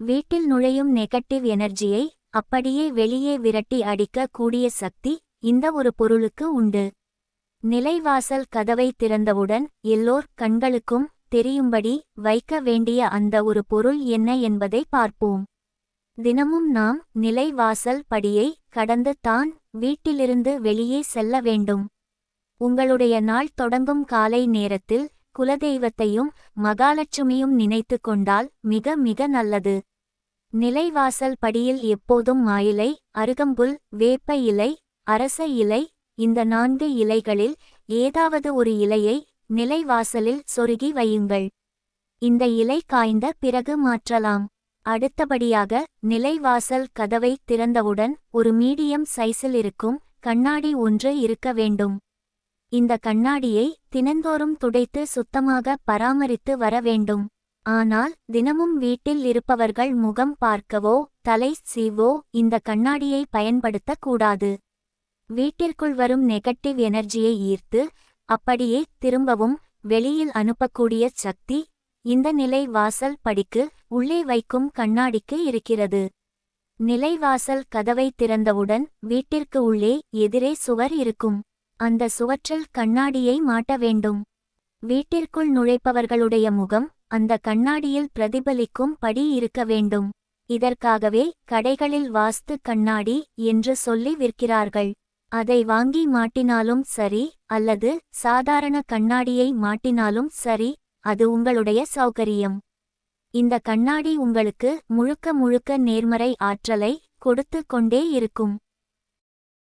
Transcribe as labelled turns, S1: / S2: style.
S1: வீட்டில் நுழையும் நெகட்டிவ் எனர்ஜியை அப்படியே வெளியே விரட்டி அடிக்க கூடிய சக்தி இந்த ஒரு பொருளுக்கு உண்டு. நிலைவாசல் கதவை திறந்தவுடன் எல்லோர் கண்களுக்கும் தெரியும்படி வைக்க வேண்டிய அந்த ஒரு பொருள் என்ன என்பதை பார்ப்போம். தினமும் நாம் நிலைவாசல் படியை கடந்து தான் வீட்டிலிருந்து வெளியே செல்ல வேண்டும். உங்களுடைய நாள் தொடங்கும் காலை நேரத்தில் குலதெய்வத்தையும் மகாலட்சுமியும் நினைத்து கொண்டால் மிக மிக நல்லது. நிலைவாசல் படியில் எப்போதும் மாயிலை அருகம்புல் வேப்ப இலை அரச இலை இந்த நான்கு இலைகளில் ஏதாவது ஒரு இலையை நிலைவாசலில் சொருகி வையுங்கள். இந்த இலை காய்ந்த பிறகு மாற்றலாம். அடுத்தபடியாக நிலைவாசல் கதவை திறந்தவுடன் ஒரு மீடியம் சைஸில் இருக்கும் கண்ணாடி ஒன்று இருக்க வேண்டும். இந்த கண்ணாடியை தினந்தோறும் துடைத்து சுத்தமாக பராமரித்து வர வேண்டும். ஆனால் தினமும் வீட்டில் இருப்பவர்கள் முகம் பார்க்கவோ தலை சீவோ இந்த கண்ணாடியை பயன்படுத்தக்கூடாது. வீட்டிற்குள் வரும் நெகட்டிவ் எனர்ஜியை ஈர்த்து அப்படியே திரும்பவும் வெளியில் அனுப்பக்கூடிய சக்தி இந்த நிலை வாசல் படிக்கு உள்ளே வைக்கும் கண்ணாடிக்கு இருக்கிறது. நிலைவாசல் கதவை திறந்தவுடன் வீட்டிற்கு உள்ளே எதிரே சுவர் இருக்கும். அந்த சுவற்றில் கண்ணாடியை மாட்ட வேண்டும். வீட்டிற்குள் நுழைப்பவர்களுடைய முகம் அந்த கண்ணாடியில் பிரதிபலிக்கும் படி இருக்க வேண்டும். இதற்காகவே கடைகளில் வாஸ்து கண்ணாடி என்று சொல்லி விற்கிறார்கள். அதை வாங்கி மாட்டினாலும் சரி அல்லது சாதாரண கண்ணாடியை மாட்டினாலும் சரி அது உங்களுடைய சௌகரியம். இந்த கண்ணாடி உங்களுக்கு முழுக்க முழுக்க நேர்மறை ஆற்றலை கொடுத்து கொண்டே இருக்கும்.